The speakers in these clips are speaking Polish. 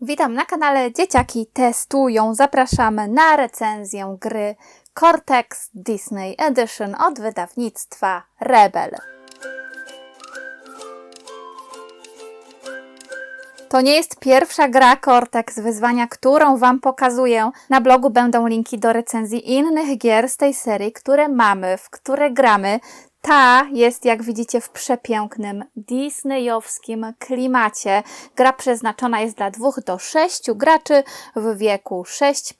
Witam na kanale Dzieciaki Testują. Zapraszamy na recenzję gry Cortex Disney Edition od wydawnictwa Rebel. To nie jest pierwsza gra Cortex wyzwania, którą Wam pokazuję. Na blogu będą linki do recenzji innych gier z tej serii, które mamy, w które gramy. Ta jest, jak widzicie, w przepięknym disneyowskim klimacie. Gra przeznaczona jest dla 2 do 6 graczy w wieku 6.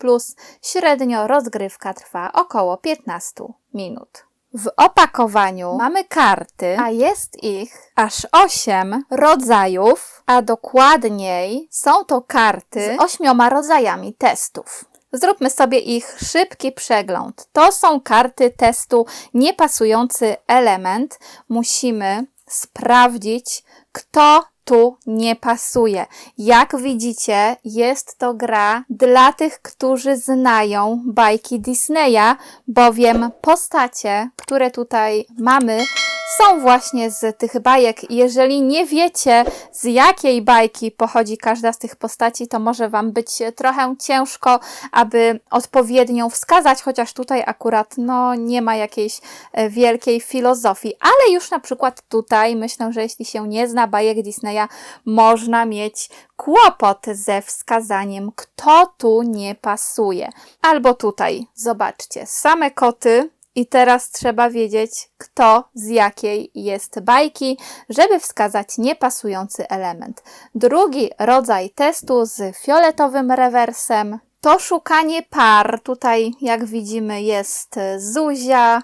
Średnio rozgrywka trwa około 15 minut. W opakowaniu mamy karty, a jest ich aż 8 rodzajów, a dokładniej są to karty z ośmioma rodzajami testów. Zróbmy sobie ich szybki przegląd. To są karty testu niepasujący element. Musimy sprawdzić, kto tu nie pasuje. Jak widzicie, jest to gra dla tych, którzy znają bajki Disneya, bowiem postacie, które tutaj mamy, są właśnie z tych bajek. Jeżeli nie wiecie, z jakiej bajki pochodzi każda z tych postaci, to może Wam być trochę ciężko, aby odpowiednią wskazać, chociaż tutaj akurat no, nie ma jakiejś e, wielkiej filozofii. Ale już na przykład tutaj myślę, że jeśli się nie zna bajek Disneya, można mieć kłopot ze wskazaniem, kto tu nie pasuje. Albo tutaj, zobaczcie, same koty. I teraz trzeba wiedzieć, kto z jakiej jest bajki, żeby wskazać niepasujący element. Drugi rodzaj testu z fioletowym rewersem to szukanie par. Tutaj, jak widzimy, jest Zuzia.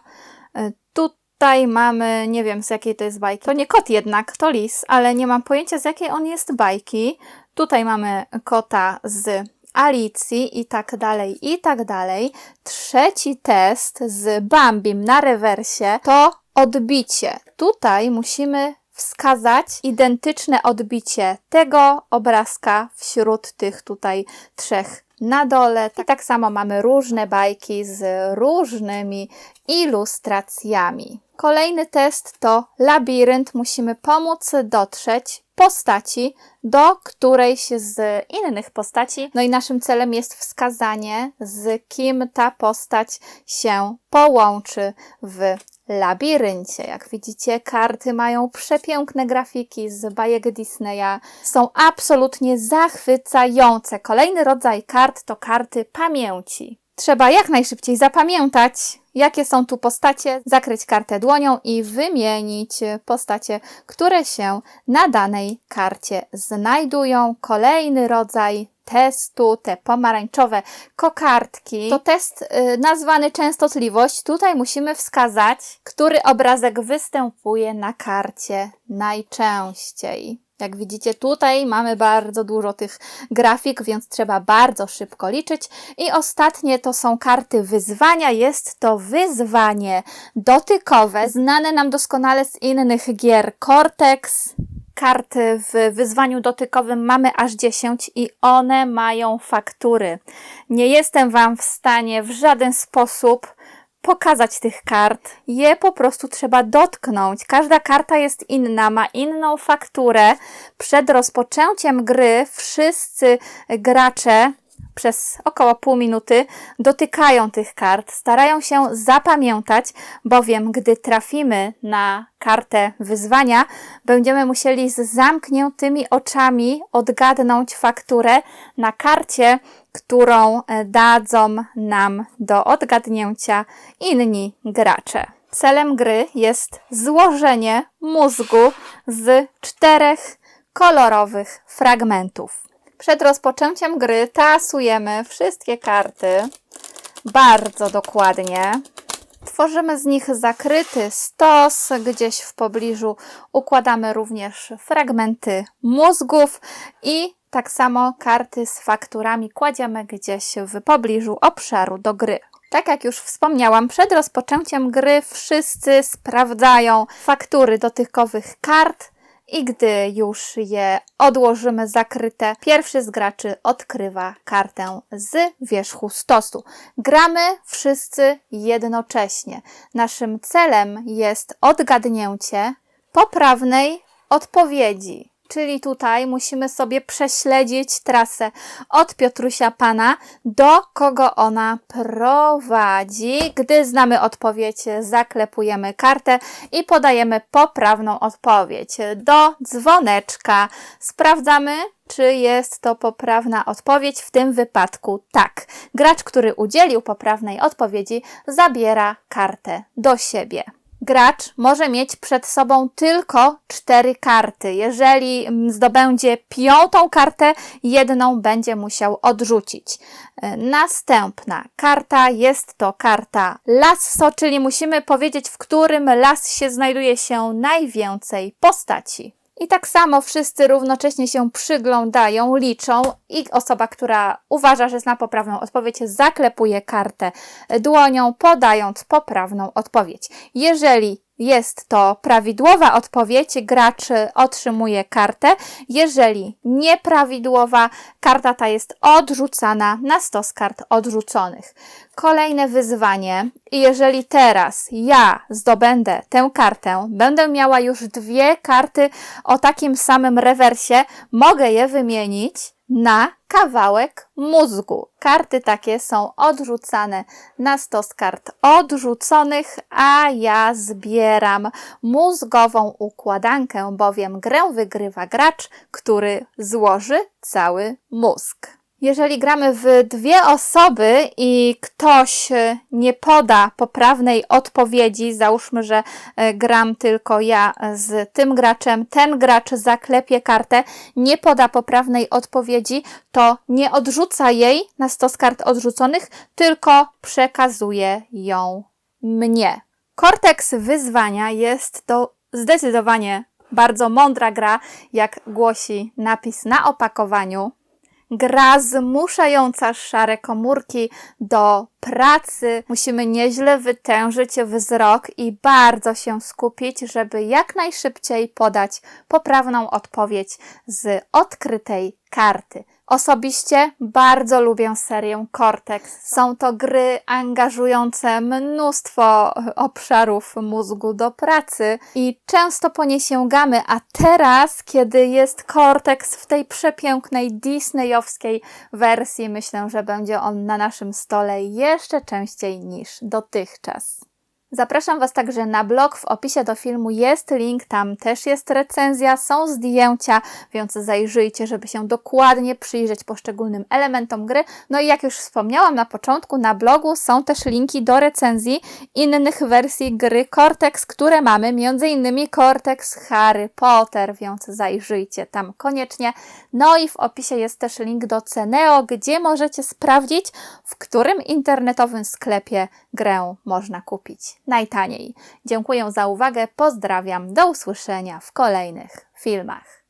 Tutaj mamy, nie wiem z jakiej to jest bajki. To nie kot jednak, to lis, ale nie mam pojęcia z jakiej on jest bajki. Tutaj mamy kota z Alicji i tak dalej, i tak dalej. Trzeci test z Bambim na rewersie to odbicie. Tutaj musimy wskazać identyczne odbicie tego obrazka wśród tych tutaj trzech na dole. I tak samo mamy różne bajki z różnymi ilustracjami. Kolejny test to labirynt. Musimy pomóc dotrzeć postaci do którejś z innych postaci. No i naszym celem jest wskazanie, z kim ta postać się połączy w labiryncie. Jak widzicie, karty mają przepiękne grafiki z bajek Disneya. Są absolutnie zachwycające. Kolejny rodzaj kart to karty pamięci. Trzeba jak najszybciej zapamiętać, jakie są tu postacie, zakryć kartę dłonią i wymienić postacie, które się na danej karcie znajdują. Kolejny rodzaj testu, te pomarańczowe kokardki. To test y, nazwany częstotliwość. Tutaj musimy wskazać, który obrazek występuje na karcie najczęściej. Jak widzicie, tutaj mamy bardzo dużo tych grafik, więc trzeba bardzo szybko liczyć. I ostatnie to są karty wyzwania. Jest to wyzwanie dotykowe, znane nam doskonale z innych gier Cortex. Karty w wyzwaniu dotykowym mamy aż 10 i one mają faktury. Nie jestem Wam w stanie w żaden sposób pokazać tych kart. Je po prostu trzeba dotknąć. Każda karta jest inna, ma inną fakturę. Przed rozpoczęciem gry wszyscy gracze przez około pół minuty dotykają tych kart, starają się zapamiętać, bowiem gdy trafimy na kartę wyzwania, będziemy musieli z zamkniętymi oczami odgadnąć fakturę na karcie, którą e, dadzą nam do odgadnięcia inni gracze. Celem gry jest złożenie mózgu z czterech kolorowych fragmentów. Przed rozpoczęciem gry tasujemy wszystkie karty bardzo dokładnie. Tworzymy z nich zakryty stos. Gdzieś w pobliżu układamy również fragmenty mózgów i tak samo karty z fakturami kładziemy gdzieś w pobliżu obszaru do gry. Tak jak już wspomniałam, przed rozpoczęciem gry wszyscy sprawdzają faktury dotykowych kart i gdy już je odłożymy zakryte, pierwszy z graczy odkrywa kartę z wierzchu stosu. Gramy wszyscy jednocześnie. Naszym celem jest odgadnięcie poprawnej odpowiedzi. Czyli tutaj musimy sobie prześledzić trasę od Piotrusia Pana, do kogo ona prowadzi. Gdy znamy odpowiedź, zaklepujemy kartę i podajemy poprawną odpowiedź do dzwoneczka. Sprawdzamy, czy jest to poprawna odpowiedź. W tym wypadku tak. Gracz, który udzielił poprawnej odpowiedzi, zabiera kartę do siebie. Gracz może mieć przed sobą tylko cztery karty. Jeżeli mm, zdobędzie piątą kartę, jedną będzie musiał odrzucić. E, Następna karta jest to karta lasso, czyli musimy powiedzieć, w którym las się znajduje się najwięcej postaci. I tak samo wszyscy równocześnie się przyglądają, liczą i osoba, która uważa, że zna poprawną odpowiedź, zaklepuje kartę dłonią, podając poprawną odpowiedź. Jeżeli jest to prawidłowa odpowiedź, gracz otrzymuje kartę. Jeżeli nieprawidłowa, karta ta jest odrzucana na stos kart odrzuconych. Kolejne wyzwanie. Jeżeli teraz ja zdobędę tę kartę, będę miała już dwie karty o takim samym rewersie, mogę je wymienić na kawałek mózgu. Karty takie są odrzucane na stos kart odrzuconych, a ja zbieram mózgową układankę, bowiem grę wygrywa gracz, który złoży cały mózg. Jeżeli gramy w dwie osoby i ktoś e, nie poda poprawnej odpowiedzi, załóżmy, że e, gram tylko ja z tym graczem, ten gracz zaklepie kartę, nie poda poprawnej odpowiedzi, to nie odrzuca jej na stos kart odrzuconych, tylko przekazuje ją mnie. Korteks wyzwania jest to zdecydowanie bardzo mądra gra, jak głosi napis na opakowaniu gra zmuszająca szare komórki do pracy. Musimy nieźle wytężyć wzrok i bardzo się skupić, żeby jak najszybciej podać poprawną odpowiedź z odkrytej karty. Osobiście bardzo lubię serię Cortex. Są to gry angażujące mnóstwo obszarów mózgu do pracy i często po nie sięgamy, a teraz, kiedy jest Cortex w tej przepięknej disneyowskiej wersji, myślę, że będzie on na naszym stole jeszcze częściej niż dotychczas. Zapraszam Was także na blog. W opisie do filmu jest link, tam też jest recenzja, są zdjęcia, więc zajrzyjcie, żeby się dokładnie przyjrzeć poszczególnym elementom gry. No i jak już wspomniałam na początku, na blogu są też linki do recenzji innych wersji gry Cortex, które mamy, m.in. Cortex Harry Potter, więc zajrzyjcie tam koniecznie. No i w opisie jest też link do Ceneo, gdzie możecie sprawdzić, w którym internetowym sklepie grę można kupić najtaniej. Dziękuję za uwagę, pozdrawiam, do usłyszenia w kolejnych filmach.